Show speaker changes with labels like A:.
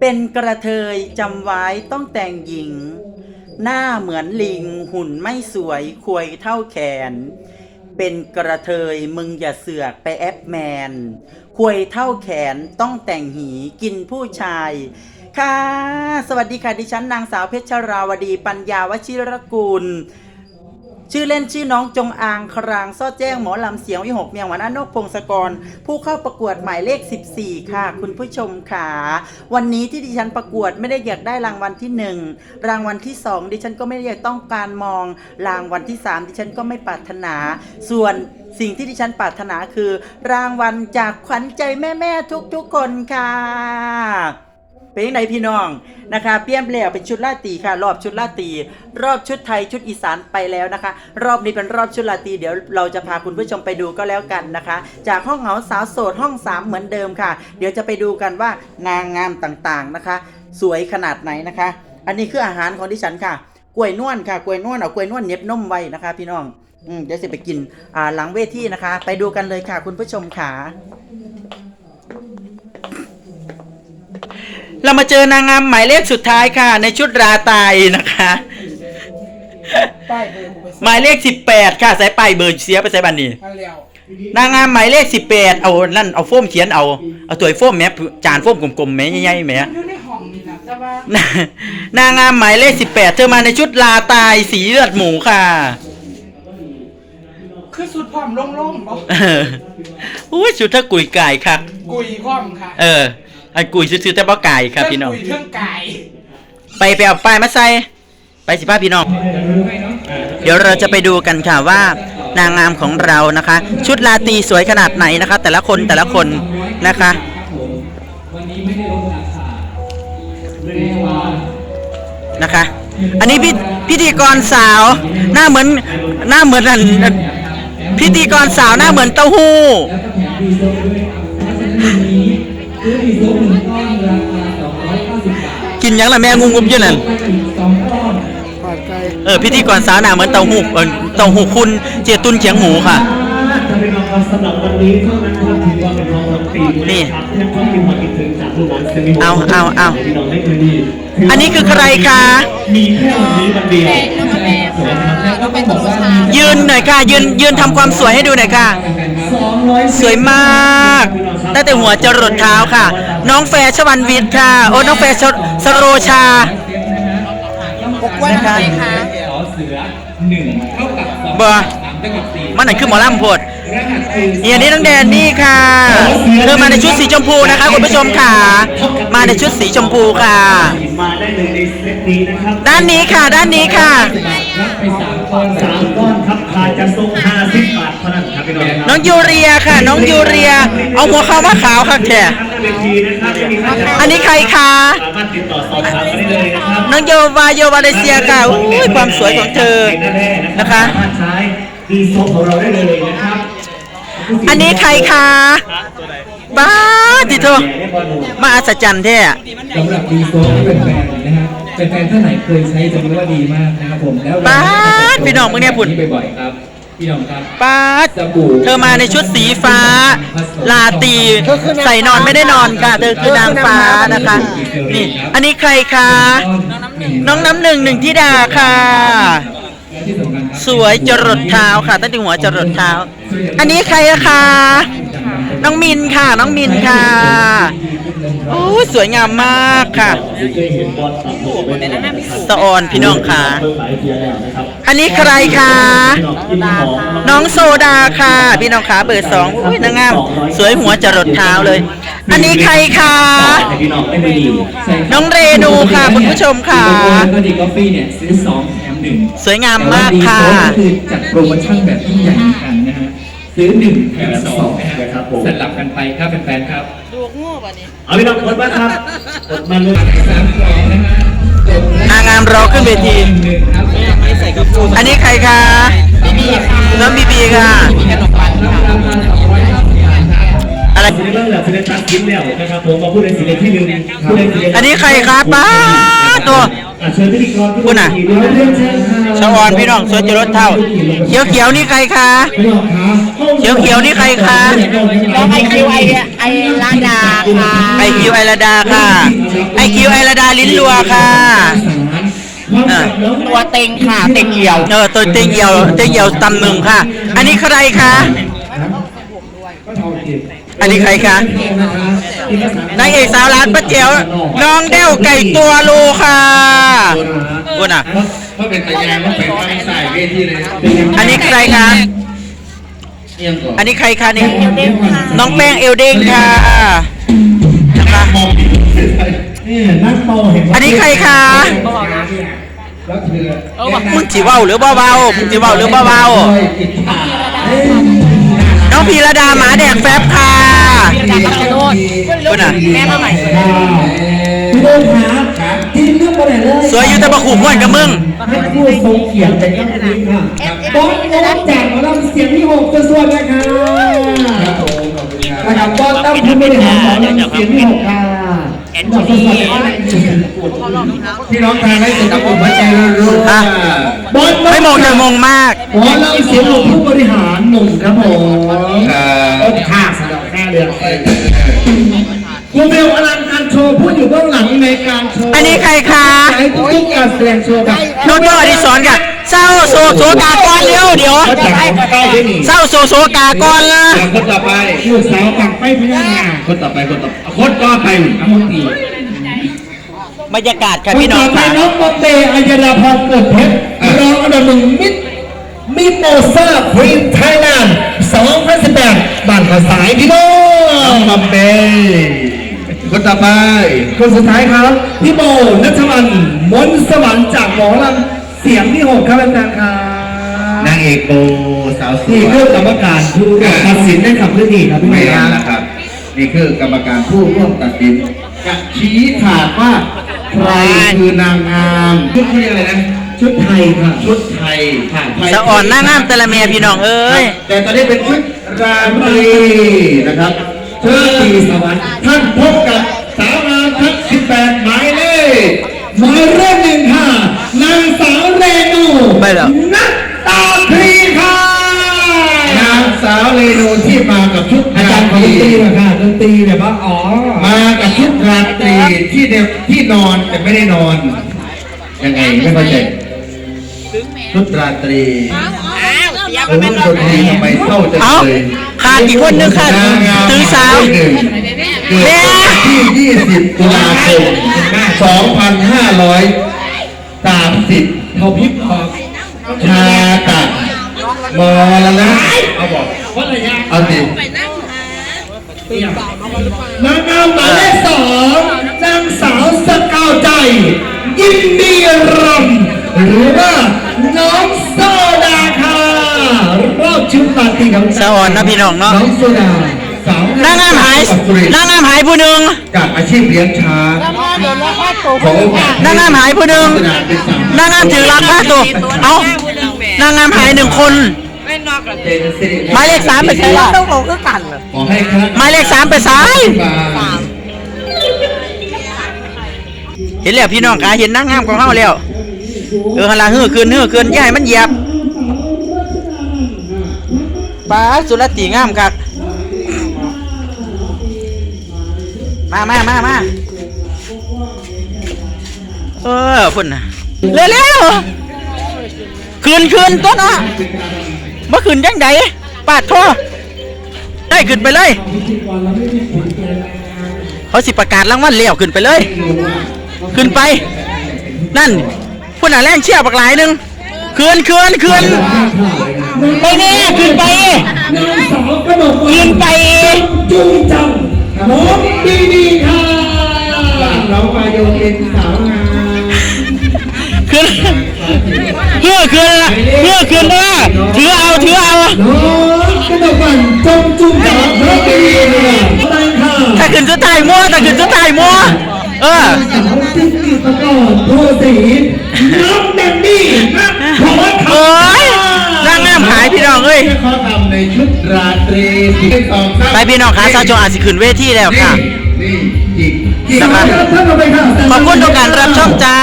A: เป็นกระเทยจำไว้ต้องแต่งหญิง หน้าเหมือนลิงหุ่นไม่สวยควยเท่าแขน เป็นกระเทยมึงอย่าเสือกไปแอปแมน ควยเท่าแขนต้องแต่งหีกินผู้ชาย ค่ะ สวัสดีค่ะ ดิฉันนางสาวเพชรราวดีปัญญาวชิรกุล ชื่อเล่นชื่อน้องจงอางครางซ่อแจ้งหมอลำเสียงวิหกเมียงหวานอนกพงศกร ผู้เข้าประกวดหมายเลข 14 ค่ะ คุณผู้ชมค่ะวันนี้ที่ดิฉันประกวดไม่ได้อยากได้รางวัลที่หนึ่งรางวัลที่สองดิฉันก็ไม่ได้อยากต้องการมอง รางวัลที่สามดิฉันก็ไม่ปรารถนา ส่วนสิ่งที่ดิฉันปรารถนาคือ รางวัลจากขวัญใจแม่ๆทุกๆคนค่ะ เป็นยังไงพี่น้องนะคะเปลี่ยนแล้วเป็นชุดลาตีค่ะ รอบชุดลาตี รอบชุดไทยชุดอีสานไปแล้วนะคะ รอบนี้เป็นรอบชุดลาตีเดี๋ยวเราจะพาคุณผู้ชมไปดูก็แล้วกันนะคะ จากห้องเหงาสาวโสดห้องสามเหมือนเดิมค่ะ เดี๋ยวจะไปดูกันว่านางงามต่างๆนะคะ สวยขนาดไหนนะคะ อันนี้คืออาหารของดิฉันค่ะกล้วยนวลค่ะกล้วยนวลเอากล้วยนวลเน็บนมไว้นะคะ พี่น้องอืมเดี๋ยวจะไปกินอ่าหลังเวทีนะคะ ไปดูกันเลยค่ะ คุณผู้ชมค่ะ เรามาเจอนางงามหมายเลขสุดท้ายค่ะ ในชุดราตายนะคะ
B: ป้ายเบอร์ผมไป
A: หมายเลขสิบแปดค่ะสายไปายเบอร์เสียไปใส่บันนี้
B: มาแล้ว
A: นางงามหมายเลขสิบแปดเอานั่นเอาโฟมเขียนเอาเอาตัวโฟมแม่จานโฟมกลมๆแม่ใหญ่ๆแม่
B: อยู่ในห้องนี่นะแต่ว่า
A: นานางงามหมายเลขสิบแปดเธอมาในชุดลาตายสีเลือดหมูค่ะ
B: คือสุดพร้อมโล่งๆบ่
A: เอออุ้ยชุดถ้ากุยไก่ค่ะ
B: กุยพร้อมค่ะ
A: เออ ไอ้กุยซื้อๆแต่บ่ไก่ครับพี่น้อง
B: กุยเรื่องไก่
A: ไปไปเอาป้ายมาใส่ไปสิป้าพี่น้อง เดี๋ยวเราจะไปดูกันค่ะว่านางงามของเรานะคะ ชุดลาตรีสวยขนาดไหนนะคะ แต่ละคนแต่ละคนนะคะ
C: วันนี้ไม่ได้ลดราคาแน่นอน
A: นะคะ อันนี้พิพิธีกรสาวหน้าเหมือนหน้าเหมือนอันพิธีกรสาวหน้าเหมือนเต้าหู้
C: ซลด้วยครับเพราะฉะนั้นวันนี้ซื้อดีโซลหนึ่งก้อนราคา290บาท
A: กินหยังละแม่งุ้มงุ้มๆอยู่นั่น
C: ไปอีกสองก้อน
B: ปอดไก่
A: เออพิธีกรสาวหน้าเหมือนเต้าหู้เออเต้าหู้คุณเจตุนเขียงหมูค่ะ
D: จะเป็นรางวัลสำหรับวันนี้เท่านั้นครับถือว่าเป็นรางวัลปี
A: นี่
D: ครับที่ต้องมีความคิดถึงจากลูกหลานเซมิโเอา
A: เอาเอา
D: พี่น้องได้คืนดี
A: อันนี้คือใครคะ
D: มีแค่วันนี้วันเดียว
C: แล้วก็ต้องบอกว่ามี
A: ยืนหน่อยค่ะ ยืนยืนทำความสวยให้ดูหน่อยค่ะสวยมาก ตั้งแต่หัวจรดเท้าค่ะ น้องแฟร์ชวันวิทย์ค่ะ โอ้น้องแฟร์ชสโรชานะคะ
C: ขอเสือหนึ่งเท่ากับสอง
A: บ่
C: สามเท่ากับสี่
A: มันไหนคือหมอลำโพด
C: รหัสคือ
A: เอียนี่น้องแดนนี่ค่ะเธอมาในชุดสีชมพูนะคะคุณผู้ชมค่ะ มาในชุดสีชมพูค่ะ
D: มาได้เลยในเซตนี้นะครับ
A: ด้านนี้ค่ะ ด้านนี้ค่ะ
C: รับไปสามก้อน
D: สามก้อนครับราจะส่งห้าสิบบาทเท่า นั้นครับพี่น้องครับ
A: น้องยูเรียค่ะ น้องยูเรีย เอาหัวเข้าวมาขาวค่ะแค่
D: ทางเวทีนะครับไม่มีค่าใช้จ่าย
A: อันนี้ใครคะ
D: สามารถติดต่อสอบถามกันได้เลยนะครับ
A: น้องโยวาโยวาเลเซียค่ะอุ้ยความสวยของเธอนะคะ
D: สามารถใช้ดีโซของเราได้เลยนะครับ
A: อันนี้ใครคะบ้าดิโทมาอัศจรรย์แท้
C: สำหรับดีโซที่เป็นแฟนๆนะฮะเป็นแฟนท่านไหนเคยใช้จะรู้ว่าดีมากนะครับผมแล้ว
A: ป๊าดพี่น้องมึงเนี่ยพุ่น
C: บ่อยๆครับ พี่น้องครับ
A: ป้าด
C: สบู่
A: เธอมาในชุดสีฟ้า ลาตรีใส่นอนไม่ได้นอนค่ะ เธอคือนางฟ้านะคะ นี่ อันนี้ใครคะ น้องน้ำหนึ่งหนึ่งทิดาค่ะ
C: และที่สำคัญครับ
A: สวยจรดเท้าค่ะ ตั้งแต่หัวจรดเท้า อันนี้ใครอะคะ น้องมินค่ะ น้องมินค่ะโอ้ยสวยงามมากค่ะ
D: เคยเห็นบอลตัดหัวไปในนั้น
A: สะออนพี่น้องค่ะ
D: เพิ่งหลายเทียแล้วนะครับ
A: อันนี้ใครคะ
D: พี่น้องกินของ
A: น้องโซดาค่ะ พี่น้องขาเบอร์สองอุ้ยนางงามสวยหัวจรดเท้าเลย อันนี้ใครคะ
D: ให้พี่น้องได้ไปดี
C: ใช่ครับ
A: น้องเรนูค่ะคุณผู้ชมค่ะ
C: แล้วก็ดีกาแฟเนี่ยซื้อสองแถมหนึ่ง
A: สวยงามมากค่ะ
C: แต่ว่าดีโซก็คือจัดโปรโมชั่นแบบยิ่งใหญ่ ซื้อหนึ่งแถมสองนะฮะ
D: นะครับผม
C: สลับกันไปครับแฟนๆครับ
D: เอาพี่น้องกดมาครับกดมาเลย
C: สามสองนะฮะกด
A: นางงามรอขึ้นเวที
C: หนึ่งครับไม่ใส่กระปุก
A: อันนี้ใครคะน้องบีบีค่ะอะไร
D: สิได้เริ่มแล้วสิได้ตัดคลิปแล้วนะครับผมมาพูดในสิ่งที่หนึ่งพูดในสิ่ง
A: อันนี้ใครครับป้าดตัว
D: อะ เชิญพิธีกรที่
A: คุณน่ะ
D: เดี๋ยวเรียนเชิญค่ะ
A: ชาวออนพี่น้องสวนจรดเท่า เขียวเขียวๆนี่ใครคะ
D: พี่น้องคะ
A: เขียวเขียวๆนี่ใครคะ
B: แล้วไอคิวไอไอลาดาค่ะ
A: ไอคิวไอระดาค่ะไอคิวไอระดาลิ้นรัวค่ะเออ
B: ตัวเต็งค่ะเต็งเหี่ยว
A: เออตัวเตียงเหี่ยวเตียงเหี่ยวตำหนึ่งค่ะ อันนี้ใครคะ อันนี้ใครคะนางเอกสาวร้านป้าเจียวน้องเด้วไก่ตัวโลค่ะคุณอะ
E: เพราะเป็นตะยางมันเป็นว่าใส่เวทีเลย
A: อันนี้ใครคะ
E: เอียงก่อน
A: อันนี้ใครคะนี่น้องแป้งเอลเด้งค่ะนะคะ
E: มอง
D: นี่นั่งมองเห็นว่า
A: อันนี้ใครคะ
E: แล้วเธอ
A: มึงจีเว้าหรือเบาๆมึงจีเว้าหรือเบาๆ น้องพีระดาหมาแดกแฟบค่ะคุณอะ
B: แม่มาใหม่
D: พี่โดนหาทีมเลือกมาไหนเลย
A: สวยอยู่แต่บะขู่ม้วนกับมึง
D: ให้ผู้ทรงเกียรติเป็นยังไงค่ะบอสโน้ตจากหมอลำเสียงที่หกจะสวดนะคะ
E: ครับผมขอบคุณครับ
D: นะครับบอสตั้งผู้บริหารหมอลำเสียงที่หกค่ะด อกสดๆ
E: พี่น้องทางให้สุดกับผมพระเจ้ารู้ว่า
D: บอส
A: ไม่มองจะมองมาก
D: หมอลำเสียงหกผู้บริหารหนุ่มครับผม
E: เอ่อ
D: ต้นข้าสำหรับแค่เรืองคุณเบลอลังการโช ว์ผู้อยู่เบื้องหลังในการโชว์
A: อันนี้ใครคะ
D: ใช้ทุกการแสดงโชว์แบบ
A: โน้ตโน้ตอดิศรค่ะเศร้าโซโซกาก่อนเร็วเดี๋ยว
D: ก็จะให้ใกล้ได้หนิ
A: เศร้าโซโซกาก่อนละ
E: คนต่อไป
D: ลูกสาวฝั่งไปพญานา
E: คนต่อไปคนต่อไปคนต่อไป
D: อมตี
A: บรรยากาศค่ะ
D: คุณ
A: พี่น้
D: ต่
A: อ
D: องไป
A: ค่ะ
D: น้องโมเตอัยดาพรเกิดเพชรรองอันดับหนึ่งมิดมิโมซ่าควีนไทยแลนด์2018บ้านขาวสายพี่น้อ
E: น้อง
D: ง
E: มัมเบ้คน ต่อไป
D: คนสุดท้ายครับ พี่โบนัทวันมนต์สวรรค์จากหมอลำเสียงที่หกครับอาจารย์ครับ
E: นางเอกโบสาวสว
D: นี่
E: ย
D: คือกรรมการผู้ตัดสินได้ขับเรื่องนี้ครับพี่
E: ไม่
D: โบค
E: นาน
D: รับ
E: แล้วครับ นี่คือกรรมการผู้ร่วมตัดสินจะชี้ขาดว่าใครคือนางงามชุดเขาเรียกอะไรนะ
D: ชุดไทยค่ะ
E: ชุดไทยค่ะ
A: สะอ่อนหน้างามแต่ละเมียพี่น้องเอ้ย
E: แต่ตอนนี้เป็นชุดราตรีนะครับเชิญตีสวรรค์ท่านพบกับสาวงามทั้ง 18 หมายเลข
D: หมายเลขหนึ่งค่ะ นางสาวเรนู
A: ไม่หรอก
D: นักตาครีค่ะ
E: นางสาวเรนูที่มากับชุด
D: อา
E: รา
D: จารย์ขอ
E: ต
D: ด
E: รี
D: นตรีหน่อยค่ะดนตรีแบบว่าอ๋อ
E: มากับชุดราตรีที่เดที่นอนแต่ไม่ได้นอน ยังไงไม่เข้าใจชุดราตรี
B: อ้าวเสีย
E: โอ้ยดนตรีทำไมเศร้าจัง
A: เอ้า
E: เลย
A: ขาด อีกคนนึงค่ะ
E: นางงาม
A: ถึงสาว
E: หนึ่งเกิดวันที่ 20 ตุลาคม 2530
D: เขาพิบออก
E: ชาตะมรณะเอาบอก
D: วัดระยะ
E: เอาสิ
D: นางงามหมายเลขสองนางสาวสกาวใจ ยินดีรำหรือว่าน้องโซดาค่ะรอบ ชุดปาร์ตี้ของ
A: สะอ่อนนะพี่น้องเนาะ
D: น้องโซดาสาวนา
A: งงามหายนางงามหายผู้หนึ่ง
E: จากอาชีพเลี้ยงช้าง
B: เดี๋ยวเราค่าโต
E: ขอโอกาส
A: นางงามหายผู้หนึ่ง
E: ขนาดเป็นสาม
A: นางงามถือราคาตัวเอ้านางงามหายหนึ่งคน
B: ไม่นอกกับ
E: เป็นสิริ
A: หมายเลขสามไปใช่ละ
B: ต้องโตคือกันเหรอ
E: ขอให้คณะ
A: หมายเลขสามไปซ้าย
E: บาล
A: เห็นแล้วพี่น้องขาเห็นนางงามของเฮาแล้วเออหันหลังฮือคืนฮือคืนอย่าให้มันเหยียบ ป้าสุรติงามคักมามามามาเออพุ่นน่ะเร็วเร็วๆคืนคืนต้นอะเมื่อคืนยังไงปาดโทได้ขึ้นไปเลย เขาสิประกาศรางวัลเลี้ยวขึ้นไปเลย ขึ้นไป นั่นพุ่นน่ะแรงเชี่ยบักหลายหนึงคืนคืนคืน ไปแน่ขึ้นไป
D: นางสาวกระบอก
A: ขึ้นไป
D: จุงจังน้องดีดีค่ะ
E: เราไปโยนเป็นสาวงาม
A: ขึ้นเพื่อขึ้นเพื่อขึ้นเด้อถือเอาถือเอา
D: น้องกระดกบันจงจุงจังน้องดีดีค่ะอะไรค่ะ
A: ถ้าขึ้นสุดท้ายมัวถ้าขึ้นสุดท้ายมัวเออ
D: สาวติ๊กกิตกรโพสีน้องแดนนี่นะขอ
A: โอ้ยนางงามหายพี่น้องเขา
E: ทำในชุดราตรีที่สอง
A: ไปพี่น้องขาสาโจอาจสิขึ้นเวทีแล้วค่ะ
E: นี่อีก
A: สำหรับ
D: ท่านต่อไปค่ะ
A: ขอบคุณทุกการรับชมจ้า